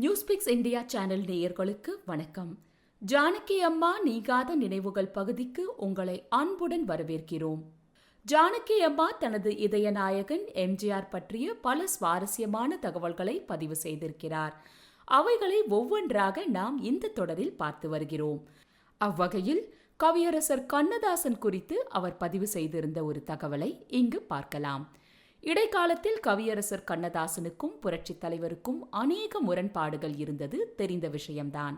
நியூஸ்பிக்ஸ் India channel நேயர்களுக்கு வணக்கம். ஜானகி அம்மா நீங்காத நினைவுகள் பகுதிக்கு உங்களை அன்புடன் வரவேற்கிறோம். ஜானகி அம்மா தனது இதய நாயகன் எம்ஜிஆர் பற்றிய பல சுவாரஸ்யமான தகவல்களை பதிவு செய்திருக்கிறார். அவைகளை ஒவ்வொன்றாக நாம் இந்த தொடரில் பார்த்து வருகிறோம். அவ்வகையில் கவியரசர் கண்ணதாசன் குறித்து அவர் பதிவு செய்திருந்த ஒரு தகவலை இங்கு பார்க்கலாம். இடைக்காலத்தில் கவியரசர் கண்ணதாசனுக்கும் புரட்சித் தலைவருக்கும் அநேக முரண்பாடுகள் இருந்தது தெரிந்த விஷயம்தான்.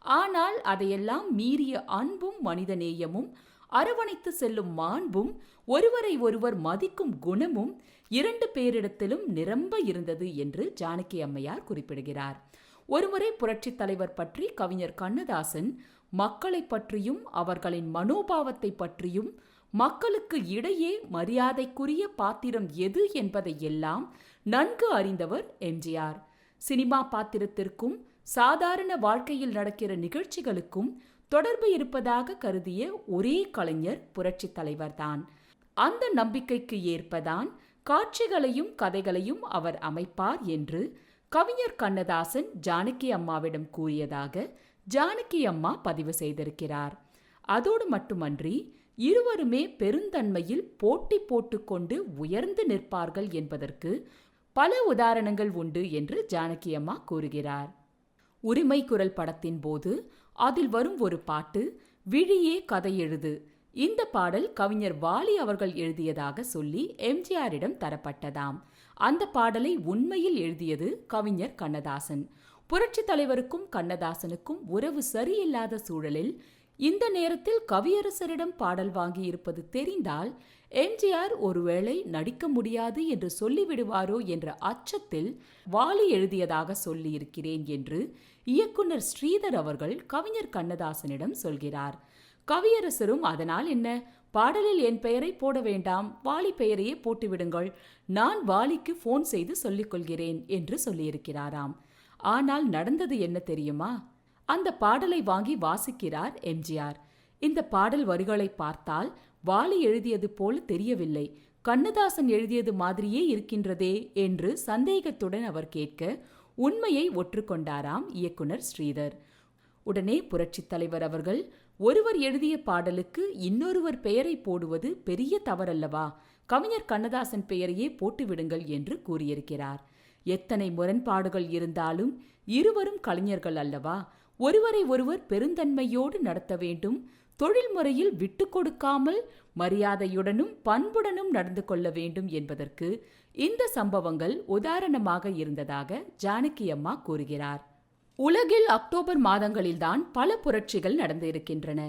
ஆனால் அதையெல்லாம் மீறிய அன்பும் மனிதநேயமும் அரவணைத்து செல்லும் மாண்பும் ஒருவரை ஒருவர் மதிக்கும் குணமும் இரண்டு பேரிடத்திலும் நிரம்ப இருந்தது என்று ஜானகி அம்மையார் குறிப்பிடுகிறார். ஒருமுறை புரட்சித் தலைவர் பற்றி கவிஞர் கண்ணதாசன் மக்களை பற்றியும் அவர்களின் மனோபாவத்தை பற்றியும் மக்களுக்கு இடையே மரியாதைக்குரிய பாத்திரம் எது என்பதை எல்லாம் நன்கு அறிந்தவர் எம்ஜிஆர் சினிமா பாத்திரத்திற்கும் சாதாரண வாழ்க்கையில் நடக்கிற நிகழ்ச்சிகளுக்கும் தொடர்பு இருப்பதாக கருதிய ஒரே கலைஞர் புரட்சி தலைவர்தான். அந்த நம்பிக்கைக்கு ஏற்பதான் காட்சிகளையும் கதைகளையும் அவர் அமைப்பார் என்று கவிஞர் கண்ணதாசன் ஜானகி அம்மாவிடம் கூறியதாக ஜானகி அம்மா பதிவு செய்திருக்கிறார். அதோடு மட்டுமன்றி இருவருமே பெருந்தன்மையில் போட்டி போட்டுக்கொண்டு உயர்ந்து நிற்பார்கள் என்பதற்கு பல உதாரணங்கள் உண்டு என்று ஜானகி அம்மா கூறுகிறார். உரிமை குரல் படத்தின் போது அதில் வரும் ஒரு பாட்டு விழியே கதை எழுது இந்த பாடல் கவிஞர் வாலி அவர்கள் எழுதியதாக சொல்லி எம்ஜிஆரிடம் தரப்பட்டதாம். அந்த பாடலை உண்மையில் எழுதியது கவிஞர் கண்ணதாசன். புரட்சித் தலைவருக்கும் கண்ணதாசனுக்கும் உறவு சரியில்லாத சூழலில் இந்த நேரத்தில் கவியரசரிடம் பாடல் வாங்கியிருப்பது தெரிந்தால் எம்ஜிஆர் ஒருவேளை நடிக்க முடியாது என்று சொல்லிவிடுவாரோ என்ற அச்சத்தில் வாலி எழுதியதாக சொல்லியிருக்கிறேன் என்று இயக்குனர் ஸ்ரீதர் அவர்கள் கவிஞர் கண்ணதாசனிடம் சொல்கிறார். கவியரசரும் அதனால் என்ன? பாடலில் என் பெயரை போட வேண்டாம் வாலி பெயரையே போட்டுவிடுங்கள் நான் வாலிக்கு போன் செய்து சொல்லிக் கொள்கிறேன் என்று சொல்லியிருக்கிறாராம். ஆனால் நடந்தது என்ன தெரியுமா? அந்த பாடலை வாங்கி வாசிக்கிறார் எம்ஜிஆர். இந்த பாடல் வரிகளை பார்த்தால் வாலி எழுதியது போல தெரியவில்லை. கண்ணதாசன் எழுதியது மாதிரியே இருக்கின்றதே என்று சந்தேகத்துடன் அவர் கேட்க உண்மையை ஒற்றுக்கொண்டாராம் இயக்குனர் ஸ்ரீதர். உடனே புரட்சித் தலைவர் அவர்கள் ஒருவர் எழுதிய பாடலுக்கு இன்னொருவர் பெயரை போடுவது பெரிய தவறல்லவா? கவிஞர் கண்ணதாசன் பெயரையே போட்டுவிடுங்கள் என்று கூறியிருக்கிறார். எத்தனை முரண்பாடுகள் இருந்தாலும் இருவரும் கலைஞர்கள் அல்லவா? ஒருவரை ஒருவர் பெருந்தன்மையோடு நடத்த வேண்டும். தொழில் முறையில் விட்டு கொடுக்காமல் மரியாதையுடனும் பண்புடனும் நடந்து கொள்ள வேண்டும் என்பதற்கு இந்த சம்பவங்கள் உதாரணமாக இருந்ததாக ஜானகி அம்மா கூறுகிறார். உலகில் அக்டோபர் மாதங்களில்தான் பல புரட்சிகள் நடந்து இருக்கின்றன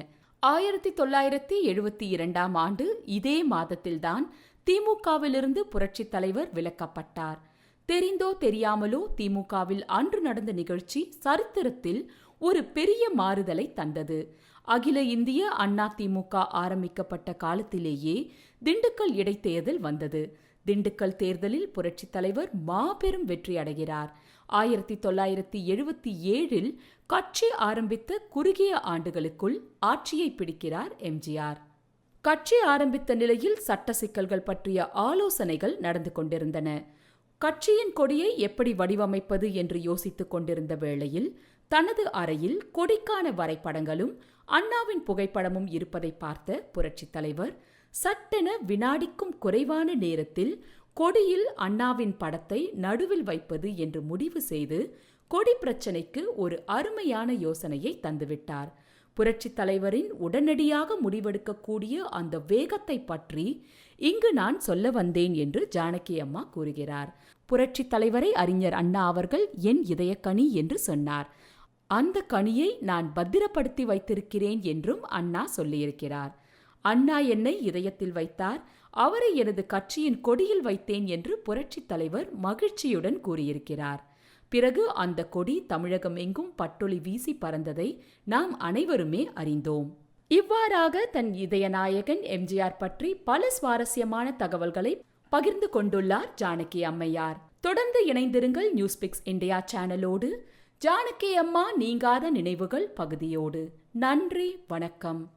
ஆயிரத்தி தொள்ளாயிரத்தி எழுபத்தி இரண்டாம் ஆண்டு இதே மாதத்தில்தான் திமுகவிலிருந்து புரட்சித் தலைவர் விலக்கப்பட்டார். தெரிந்தோ தெரியாமலோ திமுகவில் அன்று நடந்த நிகழ்ச்சி சரித்திரத்தில் ஒரு பெரிய மாறுதலை தந்தது. அகில இந்திய அண்ணா திமுக ஆரம்பிக்கப்பட்ட காலத்திலேயே திண்டுக்கல் இடைத்தேர்தல் வந்தது. திண்டுக்கல் தேர்தலில் புரட்சித் தலைவர் மாபெரும் வெற்றி அடைகிறார். ஆயிரத்தி தொள்ளாயிரத்தி எழுபத்தி ஏழில் கட்சி ஆரம்பித்த குறுகிய ஆண்டுகளுக்குள் ஆட்சியை பிடிக்கிறார் எம்ஜிஆர். கட்சி ஆரம்பித்த நிலையில் சட்ட சிக்கல்கள் பற்றிய ஆலோசனைகள் நடந்து கொண்டிருந்தன. கட்சியின் கொடியை எப்படி வடிவமைப்பது என்று யோசித்துக் கொண்டிருந்த வேளையில் தனது அறையில் கொடிக்கான வரைபடங்களும் அண்ணாவின் புகைப்படமும் இருப்பதை பார்த்த புரட்சித் தலைவர் சட்டென வினாடிக்கும் குறைவான நேரத்தில் கொடியில் அண்ணாவின் படத்தை நடுவில் வைப்பது என்று முடிவு செய்து கொடி பிரச்சனைக்கு ஒரு அருமையான யோசனையை தந்துவிட்டார். புரட்சித் தலைவரின் உடனடியாக முடிவெடுக்கக்கூடிய அந்த வேகத்தை பற்றி இங்கு நான் சொல்ல வந்தேன் என்று ஜானகி அம்மா கூறுகிறார். புரட்சித் தலைவரை அறிஞர் அண்ணா அவர்கள் என் இதயக்கனி என்று சொன்னார். அந்த கனியை நான் பத்திரப்படுத்தி வைத்திருக்கிறேன் என்றும் அண்ணா சொல்லியிருக்கிறார். அண்ணா என்னை இதயத்தில் வைத்தார். அவரை எனது கட்சியின் கொடியில் வைத்தேன் என்று புரட்சித் தலைவர் மகிழ்ச்சியுடன் கூறியிருக்கிறார். பிறகு அந்த கொடி தமிழகம் எங்கும் பட்டொளி வீசி பறந்ததை நாம் அனைவருமே அறிந்தோம். இவ்வாறாக தன் இதயநாயகன் எம்ஜிஆர் பற்றி பல சுவாரஸ்யமான தகவல்களை பகிர்ந்து கொண்டுள்ளார் ஜானகி அம்மையார். தொடர்ந்து இணைந்திருங்கள் நியூஸ்பிக்ஸ் இந்தியா சேனலோடு. ஜானகி அம்மா நீங்காத நினைவுகள் பகுதியோடு. நன்றி வணக்கம்.